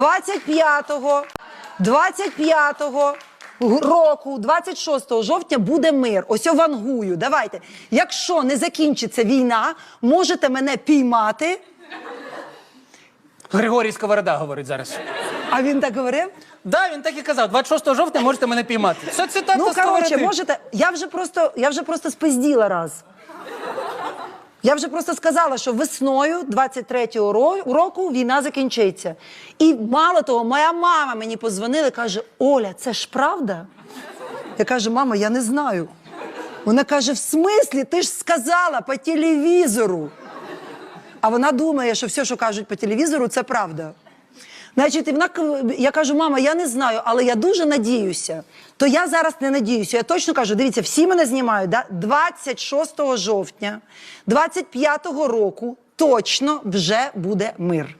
25-го, 25-го року, 26 жовтня буде мир. Ось я вангую. Давайте. Якщо не закінчиться війна, можете мене піймати. Григорій Сковорода говорить зараз. А він так говорив? Да, він так і казав. 26 жовтня можете мене піймати. Це цитата Ну, коротше, Сковороди. можете. Я вже просто, я вже просто спизділа раз. Я вже просто сказала, що весною 23-го року війна закінчиться. І мало того, моя мама мені позвонила каже: Оля, це ж правда? Я кажу, мама, я не знаю. Вона каже: в смислі, ти ж сказала по телевізору. А вона думає, що все, що кажуть по телевізору, це правда. Значить, і вона я кажу, мама, я не знаю, але я дуже надіюся. То я зараз не надіюся. Я точно кажу, дивіться, всі мене знімають. Да? 26 жовтня 25-го року точно вже буде мир.